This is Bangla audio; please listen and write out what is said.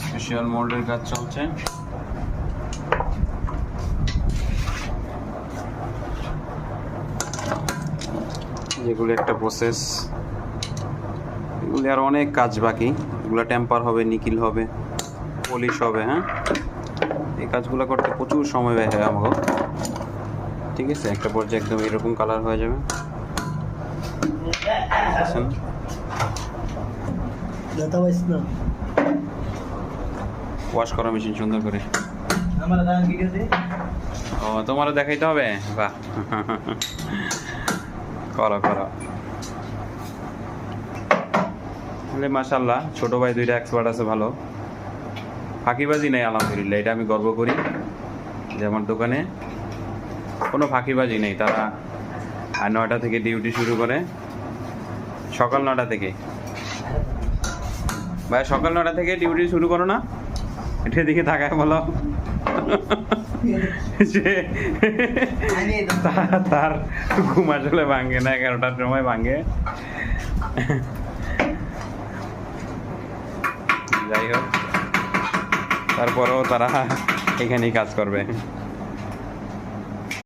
স্পেশাল মোল্ডের কাজ চলছে। যেগুলো একটা প্রসেস এগুলি আর অনেক কাজ বাকি। এগুলো টেম্পার হবে, নিকিল হবে পলিশ হবে হ্যাঁ? এই কাজগুলো করতে প্রচুর সময় ব্যয় হয় আমাকে ঠিক আছে? একটা পর্যায়ে একদম এরকম কালার হয়ে যাবে। ওয়াশ করা মেশিন সুন্দর করে। ও তোমারও দেখাইতে হবে? বাহ। করো করো। তাহলে মাসাল্লাহ ছোট ভাই দুইটা এক্সপার্ট আছে ভালো। ফাঁকিবাজি নেই আলহামদুলিল্লাহ এটা আমি গর্ব করি। যে আমার দোকানে কোনো ফাঁকিবাজি নেই। তারা নয়টা থেকে ডিউটি শুরু করে। সকাল নটা থেকে। ভাই, সকাল নটা থেকে ডিউটি শুরু করো না। এটা দিকে তাকায় বলো। তার ঘুম আসলে ভাঙে না, এগারোটার সময় ভাঙে। যাই হোক, তারপরেও তারা এখানেই কাজ করবে।